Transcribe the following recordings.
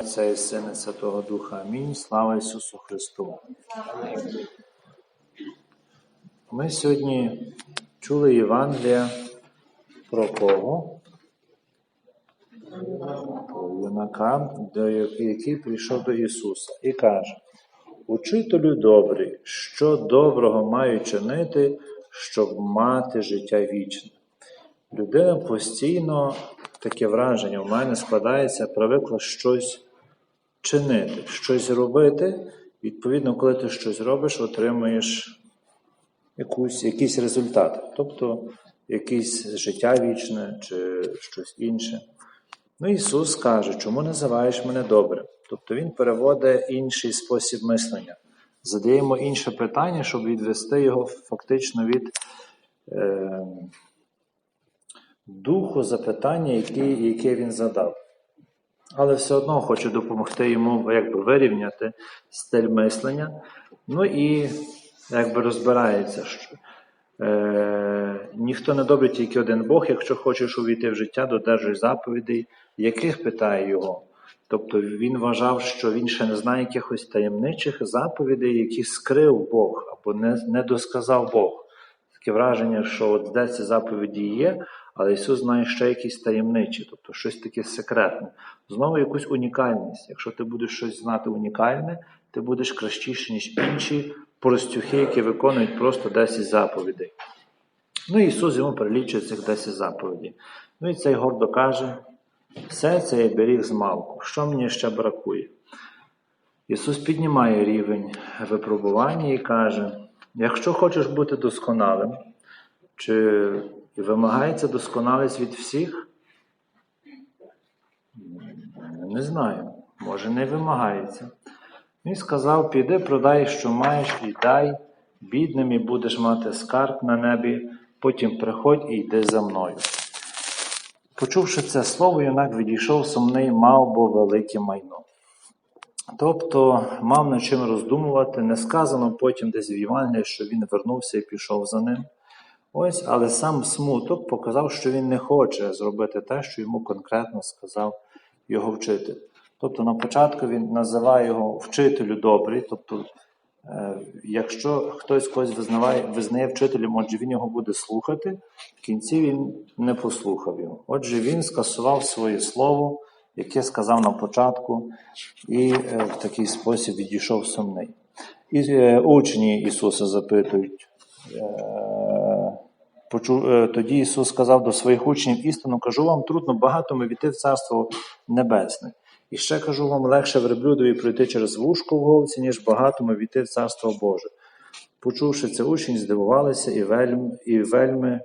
Отця і Сина Святого Духа. Амінь. Слава Ісусу Христу. Ми сьогодні чули Євангелія про кого? Про юнака, який прийшов до Ісуса і каже: Учителю добрий, що доброго маю чинити, щоб мати життя вічне. Людина постійно таке враження в мене складається, привикла щось чинити, щось робити. Відповідно, коли ти щось робиш, отримуєш якусь, якийсь результат, тобто якесь життя вічне чи щось інше. Ну, Ісус каже, чому називаєш мене добрим? Тобто Він переводить інший спосіб мислення. Задаємо інше питання, щоб відвести його фактично від е, духу запитання, яке, яке він задав. Але все одно хочу допомогти йому якби, вирівняти стиль мислення. Ну і якби розбирається, що е, ніхто не добрий, тільки один Бог. Якщо хочеш увійти в життя, додержуй заповідей, яких питає його. Тобто він вважав, що він ще не знає якихось таємничих заповідей, які скрив Бог або не, не досказав Бог. Таке враження, що от де ці заповіді є, але Ісус знає ще якісь таємничі, тобто щось таке секретне. Знову якусь унікальність. Якщо ти будеш щось знати унікальне, ти будеш кращіше, ніж інші простюхи, які виконують просто 10 заповідей. Ну Ісус йому перелічує цих 10 заповідей. Ну і цей гордо каже: все це я беріг з малку. Що мені ще бракує? Ісус піднімає рівень випробування і каже: якщо хочеш бути досконалим, чи вимагається досконалість від всіх? Не знаю, може не вимагається. Він сказав: піди, продай, що маєш, і дай, бідним і будеш мати скарб на небі, потім приходь і йди за мною. Почувши це слово, юнак відійшов сумний, мав бо велике майно. Тобто мав над чим роздумувати, не сказано потім десь в Євангелії, що він вернувся і пішов за ним. Ось, але сам смуток показав, що він не хоче зробити те, що йому конкретно сказав його вчитель. Тобто на початку він називає його вчителю добрий, тобто, е, якщо хтось когось визнаває, визнає вчителем, отже він його буде слухати, в кінці він не послухав його. Отже, він скасував своє слово, яке сказав на початку, і е, в такий спосіб відійшов сумний. І е, учні Ісуса запитують. е, Тоді Ісус сказав до своїх учнів істину, кажу вам, трудно багатому війти в Царство Небесне. І ще кажу вам, легше верблюдові пройти через вушко в голці, ніж багатому війти в Царство Боже. Почувши це, учні здивувалися і вельми, і вельми,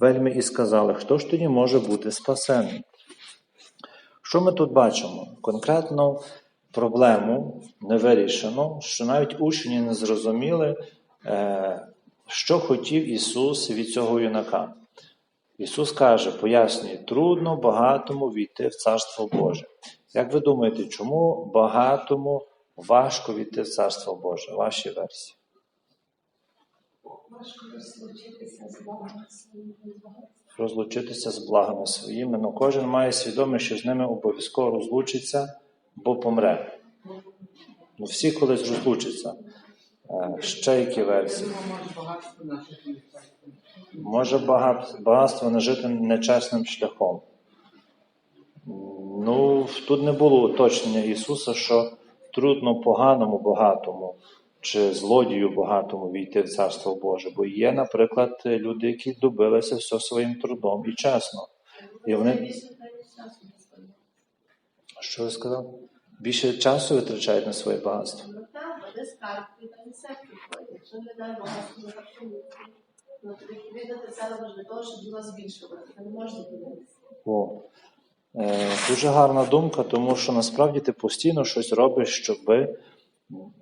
вельми і сказали, хто ж тоді може бути спасений? Що ми тут бачимо? Конкретно проблему не вирішено, що навіть учні не зрозуміли, е, що хотів Ісус від цього юнака. Ісус каже, пояснює, трудно багатому війти в Царство Боже. Як ви думаєте, чому багатому важко війти в Царство Боже? Ваші версії. Важко розлучитися з Богом своїм багатством. Розлучитися з благами своїми, але кожен має свідомість, що з ними обов'язково розлучиться, бо помре. Ну, всі колись розлучаться. Е, Ще які версії? Може багатство нажити нечесним шляхом. Ну, тут не було уточнення Ісуса, що трудно поганому багатому чи злодію багатому війти в Царство Боже. Бо є, наприклад, люди, які добилися все своїм трудом і чесно. І вони, що ви сказали? Більше часу витрачають на своє багатство. Ну так, вони скарб і все приходять. Якщо не дай багатство на харчові, ну тоді віддати зараз для того, щоб його збільшувати. Це не можна. О, е, дуже гарна думка, тому що насправді ти постійно щось робиш, щоб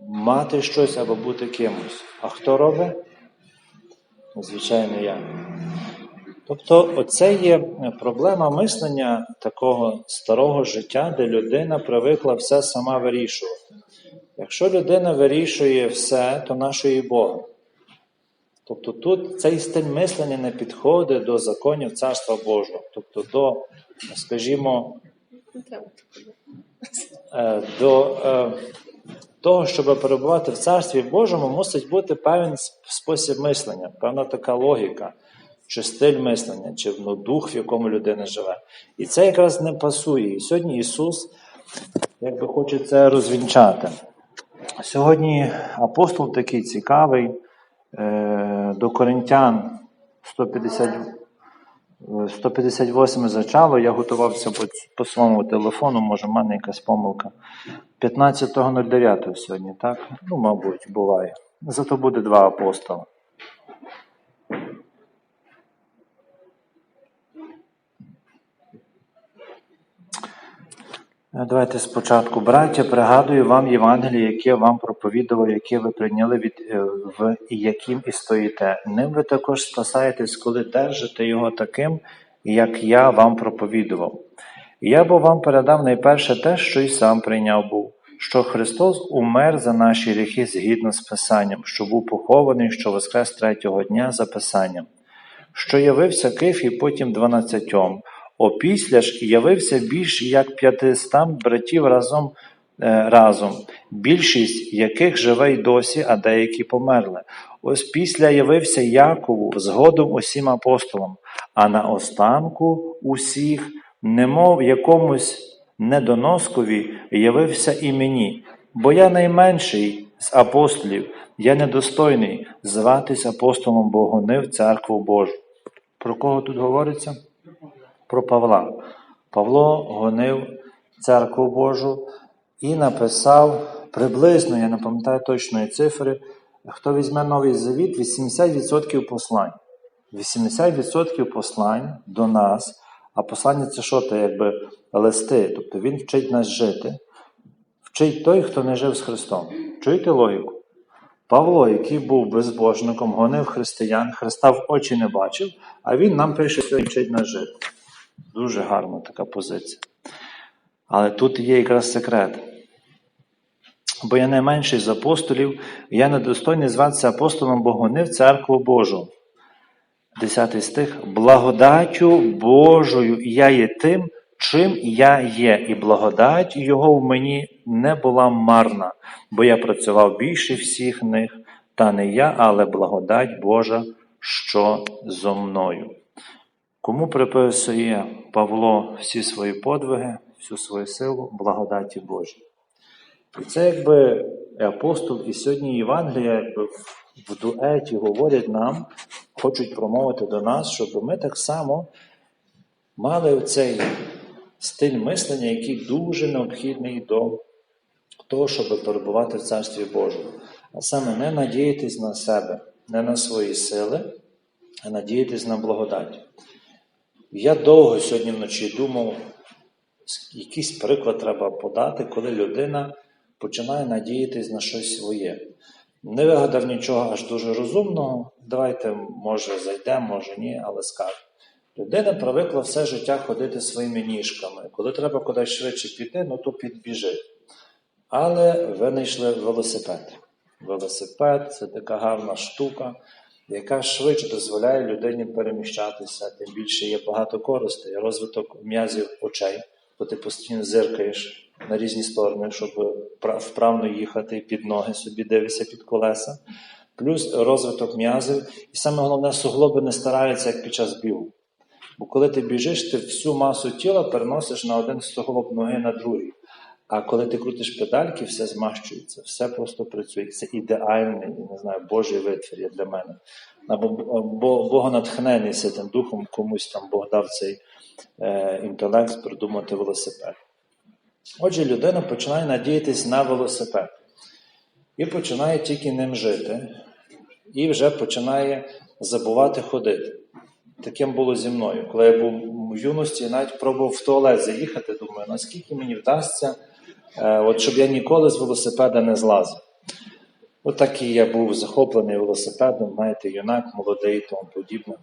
мати щось або бути кимось. А хто робить? Звичайно, я. Тобто, оце є проблема мислення такого старого життя, де людина привикла все сама вирішувати. Якщо людина вирішує все, то нашої Бога. Тобто тут цей стиль мислення не підходить до законів Царства Божого, тобто до, скажімо, е, до е, того, щоб перебувати в Царстві Божому, мусить бути певний спосіб мислення, певна така логіка, чи стиль мислення, чи ну, дух, в якому людина живе. І це якраз не пасує. І сьогодні Ісус якби хоче це розвінчати. Сьогодні апостол такий цікавий е, до Коринтян 150, е, 158 зачало. Я готувався по, по своєму телефону, може, в мене якась помилка. 15.09 сьогодні, так? Ну, мабуть, буває. Зато буде два апостола. Давайте спочатку, браття, пригадую вам Євангеліє, яке вам проповідував, яке ви прийняли від е, в яким і стоїте. Ним ви також спасаєтесь, коли держите його таким, як я вам проповідував. Я бо вам передав найперше те, що й сам прийняв був, що Христос умер за наші гріхи згідно з Писанням, що був похований, що воскрес третього дня за Писанням, що явився Кифі потім дванадцятьом, опісля ж явився більш як п'ятистам братів разом, е, разом, більшість яких живе й досі, а деякі померли. Ось після явився Якову, згодом усім апостолам, а на останку усіх, немов якомусь недоноскові, явився і мені, бо я найменший з апостолів, я недостойний зватись апостолом, бо гонив церкву Божу. Про кого тут говориться? Про Павла. Павло гонив церкву Божу і написав приблизно, я не пам'ятаю точної цифри, хто візьме новий завіт, 80% послань. 80% послань до нас, а послання це що то якби листи. Тобто він вчить нас жити. Вчить той, хто не жив з Христом. Чуєте логіку? Павло, який був безбожником, гонив християн, Христа в очі не бачив, а він нам пише, що вчить нас жити. Дуже гарна така позиція. Але тут є якраз секрет. Бо я найменший з апостолів, я недостойний зватися апостолом, бо гонив церкву Божу. Десятий стих. Благодаттю Божою я є тим, чим я є, і благодать Його в мені не була марна, бо я працював більше всіх них, та не я, але благодать Божа, що зо мною. Кому приписує Павло всі свої подвиги, всю свою силу, благодаті Божій? І це якби апостол, і сьогодні Євангелія якби в дуеті говорять нам, хочуть промовити до нас, щоб ми так само мали цей стиль мислення, який дуже необхідний до того, щоб перебувати в Царстві Божому. А саме не надіятись на себе, не на свої сили, а надіятись на благодать. Я довго сьогодні вночі думав, якийсь приклад треба подати, коли людина починає надіятись на щось своє. Не вигадав нічого аж дуже розумного. Давайте, може, зайдемо, може ні, але скажу. Людина привикла все життя ходити своїми ніжками. Коли треба кудись швидше піти, ну то підбіжить. Але винайшли велосипед. Велосипед це така гарна штука, яка швидше дозволяє людині переміщатися, тим більше є багато користей, розвиток м'язів очей, бо ти постійно зиркаєш на різні сторони, щоб пра- вправно їхати під ноги, собі дивишся під колеса. Плюс розвиток м'язів, і саме головне, суглоби не стараються як під час бігу. Бо коли ти біжиш, ти всю масу тіла переносиш на один суглоб ноги на другий. А коли ти крутиш педальки, все змащується, все просто працює. Це ідеальний, не знаю, Божий витвір є для мене. Або бо, Богонатхнений Святим Духом комусь там Бог дав цей е, інтелект придумати велосипед. Отже, людина починає надіятись на велосипед і починає тільки ним жити, і вже починає забувати ходити. Таким було зі мною. Коли я був в юності, навіть пробував в туалет заїхати, думаю, наскільки мені вдасться, от щоб я ніколи з велосипеда не злазив. От такий я був захоплений велосипедом, знаєте, юнак, молодий і тому подібне.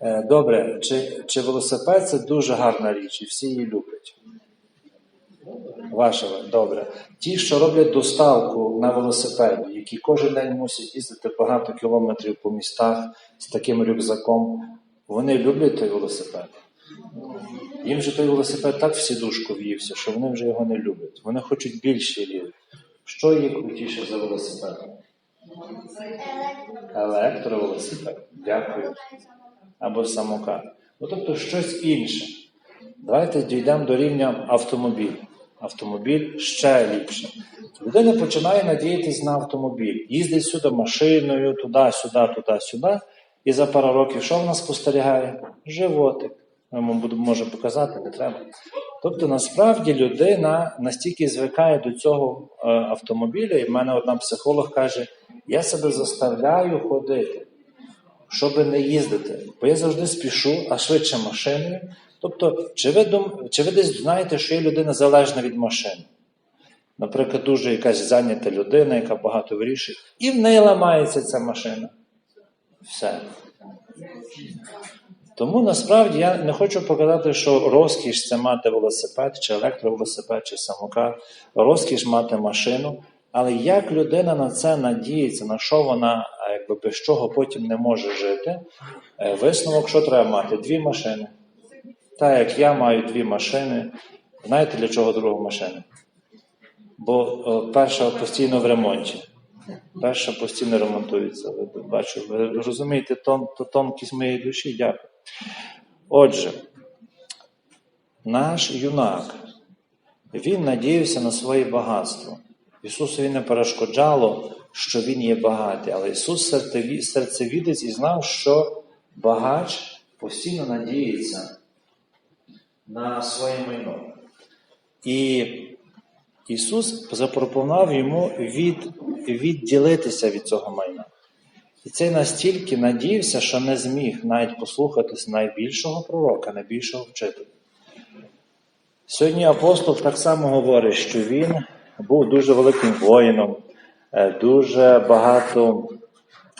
Е, Добре, чи, чи велосипед це дуже гарна річ, і всі її люблять? Ваша, добре. Ті, що роблять доставку на велосипеді, які кожен день мусять їздити багато кілометрів по містах з таким рюкзаком, вони люблять той велосипед. Їм же той велосипед так в сідушку в'ївся, що вони вже його не люблять. Вони хочуть більші рівні. Що є крутіше за велосипед? Електровелосипед. Дякую. Або самокат. Ну, тобто щось інше. Давайте дійдемо до рівня автомобіль. Автомобіль ще ліпше. Людина починає надіятись на автомобіль. Їздить сюди машиною, туди, сюди, туди, сюди. І за пару років що в нас спостерігає? Животик. Вам буду, показати, не треба. Тобто, насправді людина настільки звикає до цього е, автомобіля, і в мене одна психолог каже: я себе заставляю ходити, щоб не їздити. Бо я завжди спішу, а швидше машиною. Тобто, чи ви, дум... чи ви десь знаєте, що є людина залежна від машини? Наприклад, дуже якась зайнята людина, яка багато вирішує, і в неї ламається ця машина. Все. Тому насправді я не хочу показати, що розкіш це мати велосипед, чи електровелосипед, чи самокат, розкіш мати машину. Але як людина на це надіється, на що вона якби без чого потім не може жити, е, висновок, що треба мати? Дві машини. Так як я маю дві машини, знаєте для чого друга машина? Бо перша постійно в ремонті. Перша постійно ремонтується. Ви бачу, ви розумієте тон, тонкість моєї душі. Дякую. Отже, наш юнак, він надіявся на своє багатство. Ісусові не перешкоджало, що він є багатий, але Ісус серцевідець і знав, що багач постійно надіється на своє майно. І Ісус запропонував йому від, відділитися від цього майна. І цей настільки надіявся, що не зміг навіть послухатись найбільшого пророка, найбільшого вчителя. Сьогодні апостол так само говорить, що він був дуже великим воїном, е, дуже багато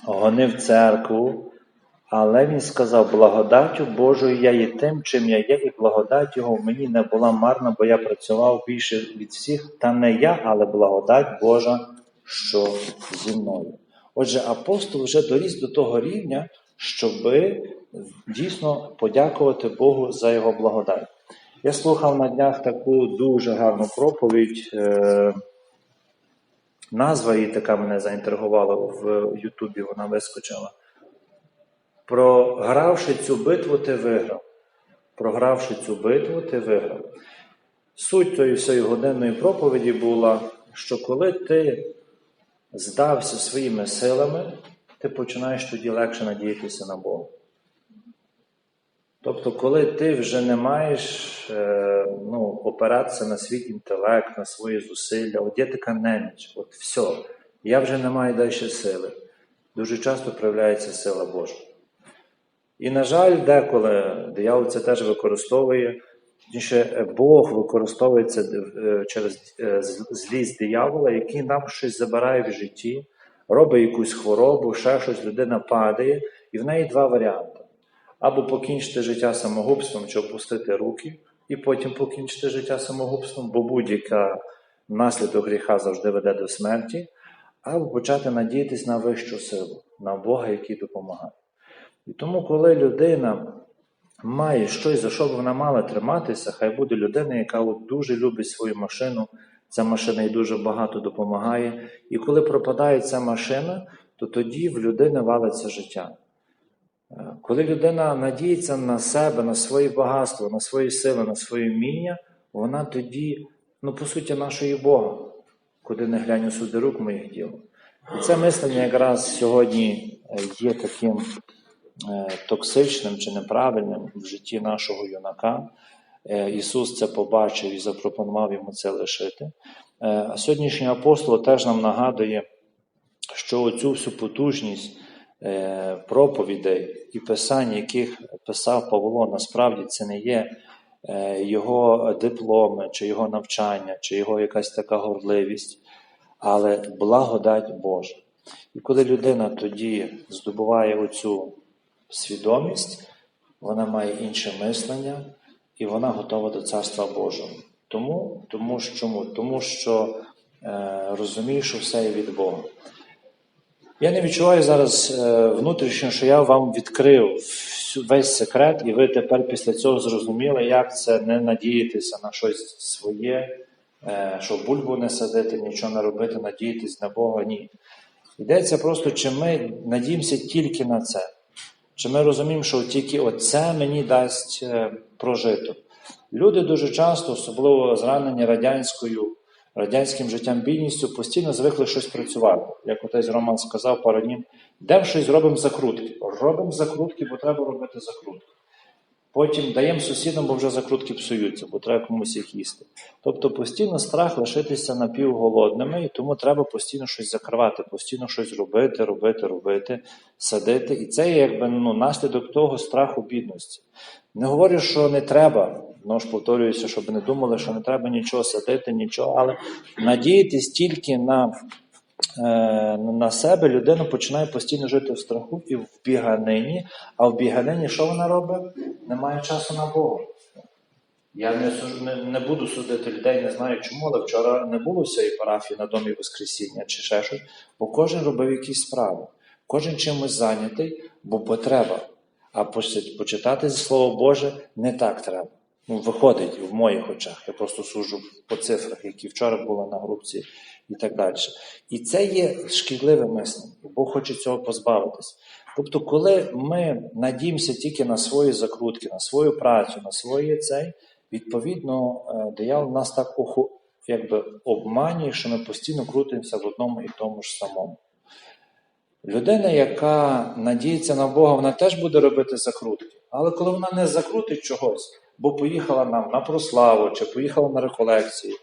гонив церкву, але він сказав: благодаттю Божою я є тим, чим я є, і благодать його мені не була марна, бо я працював більше від всіх, та не я, але благодать Божа, що зі мною. Отже, апостол вже доріс до того рівня, щоби дійсно подякувати Богу за його благодать. Я слухав на днях таку дуже гарну проповідь. Е, назва її така мене заінтригувала в Ютубі, вона вискочила. Програвши цю битву, ти виграв. Програвши цю битву, ти виграв. Суть тої всієї годинної проповіді була, що коли ти здався своїми силами, ти починаєш тоді легше надіятися на Бога. Тобто, коли ти вже не маєш е, ну, опиратися на свій інтелект, на свої зусилля, от є така неміч, от все, я вже не маю далі сили. Дуже часто проявляється сила Божа. І, на жаль, деколи диявол це теж використовує, точніше, Бог використовує це е, через е, злість диявола, який нам щось забирає в житті, робить якусь хворобу, ще щось, людина падає, і в неї два варіанти. Або покінчити життя самогубством, чи опустити руки, і потім покінчити життя самогубством, бо будь-яка наслідок гріха завжди веде до смерті, або почати надіятись на вищу силу, на Бога, який допомагає. І тому, коли людина має щось, за що б вона мала триматися, хай буде людина, яка от дуже любить свою машину, ця машина їй дуже багато допомагає. І коли пропадає ця машина, то тоді в людини валиться життя. Е, Коли людина надіється на себе, на своє багатство, на свої сили, на своє вміння, вона тоді, ну, по суті, нашої Бога, куди не глянь суди рук моїх діл. І це мислення якраз сьогодні е, є таким токсичним чи неправильним в житті нашого юнака. Е, Ісус це побачив і запропонував йому це лишити. Е, сьогоднішній апостол теж нам нагадує, що оцю всю потужність е, проповідей і писань, яких писав Павло, насправді це не є е, його дипломи, чи його навчання, чи його якась така гордливість, але благодать Божа. І коли людина тоді здобуває оцю свідомість, вона має інше мислення і вона готова до Царства Божого. Тому, тому, чому? Тому що е, розуміє, що все є від Бога. Я не відчуваю зараз е, внутрішньо, що я вам відкрив весь секрет, і ви тепер після цього зрозуміли, як це не надіятися на щось своє, е, що бульбу не садити, нічого не робити, надіятись на Бога. Ні. Йдеться просто, чи ми надіємося тільки на це. Чи ми розуміємо, що тільки оце мені дасть прожито? прожиток? Люди дуже часто, особливо зранені радянською, радянським життям бідністю, постійно звикли щось працювати. Як отець Роман сказав пару днів, де щось робимо закрутки. Робимо закрутки, бо треба робити закрутки. Потім даємо сусідам, бо вже закрутки псуються, бо треба комусь їх їсти. Тобто постійно страх лишитися напівголодними, і тому треба постійно щось закривати, постійно щось робити, робити, робити, садити. І це є якби ну, наслідок того страху бідності. Не говорю, що не треба, ну ж повторююся, щоб не думали, що не треба нічого садити, нічого, але надіятись тільки на, на себе людина починає постійно жити в страху і в біганині. А в біганині що вона робить? Немає часу на Бога. Я не, не, не буду судити людей, не знаю чому, але вчора не було цієї парафії на домі Воскресіння чи ще щось, бо кожен робив якісь справи, кожен чимось зайнятий, бо потреба. А поч- почитати Слово Боже не так треба. Ну, виходить в моїх очах. Я просто суджу по цифрах, які вчора були на групці і так далі. І це є шкідливе мислення. Бог хоче цього позбавитись. Тобто, коли ми надіємося тільки на свої закрутки, на свою працю, на своє цей, відповідно, е, диявол нас так якби обманює, що ми постійно крутимося в одному і тому ж самому. Людина, яка надіється на Бога, вона теж буде робити закрутки. Але коли вона не закрутить чогось, бо поїхала нам на прославу чи поїхала на реколекції,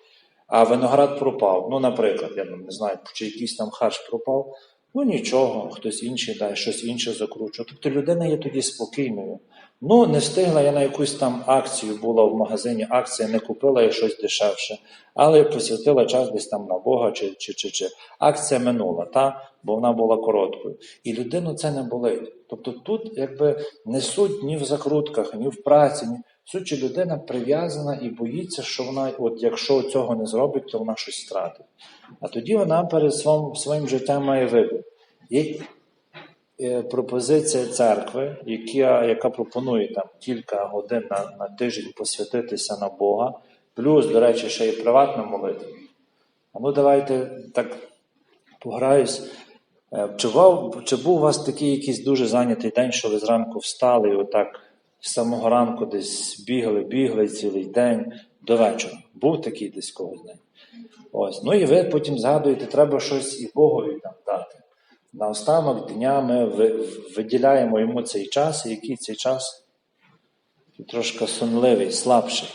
а виноград пропав. Ну, наприклад, я не знаю, чи якийсь там харч пропав, ну нічого, хтось інший дає, щось інше закручує. Тобто людина є тоді спокійною. Ну, не встигла я на якусь там акцію, була в магазині, акція не купила я щось дешевше, але посвятила час десь там на Бога чи, чи, чи, чи. Акція минула, та? бо вона була короткою. І людину це не болить. Тобто тут якби не суть ні в закрутках, ні в праці, ні. Суть, що людина прив'язана і боїться, що вона, от якщо цього не зробить, то вона щось втратить. А тоді вона перед своїм, своїм життям має вибір. Є е, пропозиція церкви, яка, яка пропонує там кілька годин на, на тиждень посвятитися на Бога, плюс, до речі, ще і приватна молитва. А ну давайте так пограюсь. Е, Чи, чи був у вас такий якийсь дуже зайнятий день, що ви зранку встали і отак з самого ранку десь бігли, бігли цілий день до вечора? Був такий десь когось день? Ось. Ну і ви потім згадуєте, треба щось і Богові там дати. На останок дня ми виділяємо йому цей час, і який цей час трошки сонливий, слабший.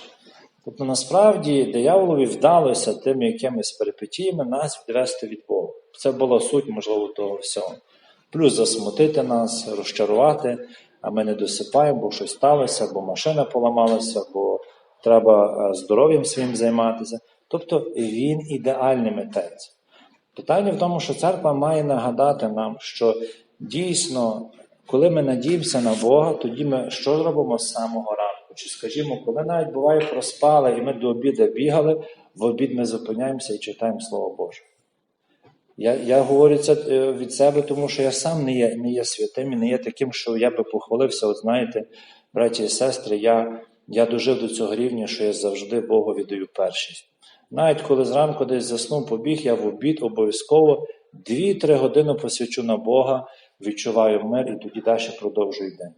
Тобто насправді дияволові вдалося тими якимись перипетіями нас відвести від Бога. Це була суть, можливо, того всього. Плюс засмутити нас, розчарувати, а ми не досипаємо, бо щось сталося, бо машина поламалася, бо треба е, здоров'ям своїм займатися. Тобто він ідеальний митець. Питання в тому, що церква має нагадати нам, що дійсно, коли ми надіємося на Бога, тоді ми що зробимо з самого ранку? Чи скажімо, коли навіть буває проспали і ми до обіду бігали, в обід ми зупиняємося і читаємо Слово Боже. Я, я говорю це е, від себе, тому що я сам не є, не є святим і не є таким, що я би похвалився. От знаєте, браті і сестри, я, я дожив до цього рівня, що я завжди Богу віддаю першість. Навіть коли зранку десь заснув, побіг, я в обід обов'язково 2-3 години посвячу на Бога, відчуваю мир і тоді далі продовжую день.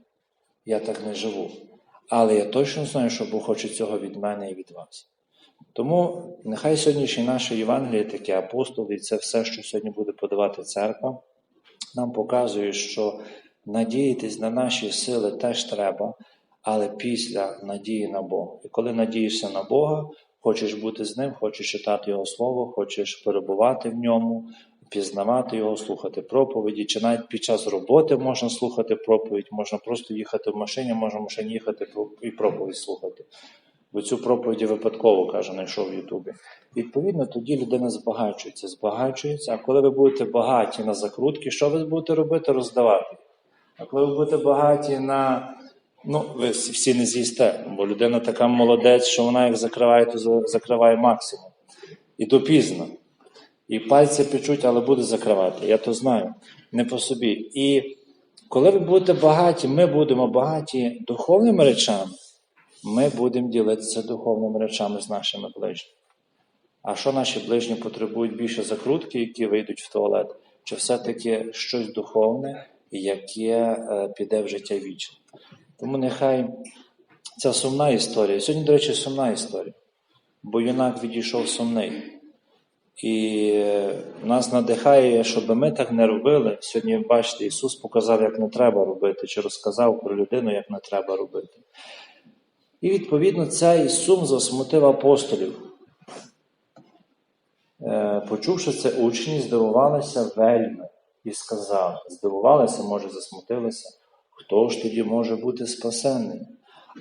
Я так не живу. Але я точно знаю, що Бог хоче цього від мене і від вас. Тому нехай сьогоднішнє наше Євангеліє, таке апостол, і це все, що сьогодні буде подавати церква, нам показує, що надіятись на наші сили теж треба, але після надії на Бога. І коли надієшся на Бога, хочеш бути з ним, хочеш читати Його Слово, хочеш перебувати в ньому, пізнавати Його, слухати проповіді, чи навіть під час роботи можна слухати проповідь, можна просто їхати в машині, можна в машині їхати і проповідь слухати. Бо цю проповідь випадково каже, знайшов в Ютубі. Відповідно, тоді людина збагачується, збагачується. А коли ви будете багаті на закрутки, що ви будете робити? Роздавати. А коли ви будете багаті на. Ну, ви всі не з'їсте, бо людина така молодець, що вона як закриває, то закриває максимум. І допізно. І пальці печуть, але буде закривати. Я то знаю, не по собі. І коли ви будете багаті, ми будемо багаті духовними речами, ми будемо ділитися духовними речами з нашими ближніми. А що наші ближні потребують більше закрутки, які вийдуть в туалет, чи все-таки щось духовне, яке е, піде в життя вічне? Тому нехай ця сумна історія. Сьогодні, до речі, сумна історія, бо юнак відійшов сумний. І е, нас надихає, щоб ми так не робили. Сьогодні, бачите, Ісус показав, як не треба робити, чи розказав про людину, як не треба робити. І відповідно цей сум засмутив апостолів. Е, Почувши це, учні здивувалися вельми і сказали, здивувалися, може, засмутилися, хто ж тоді може бути спасенний?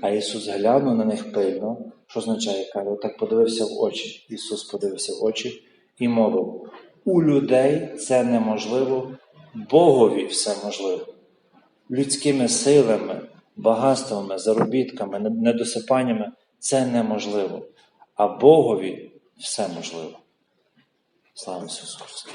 А Ісус глянув на них пильно, що означає, каже, отак подивився в очі. Ісус подивився в очі і мовив: у людей це неможливо, Богові все можливо. Людськими силами, багатствами, заробітками, недосипаннями це неможливо. А Богові все можливо. Слава Ісусу Христу!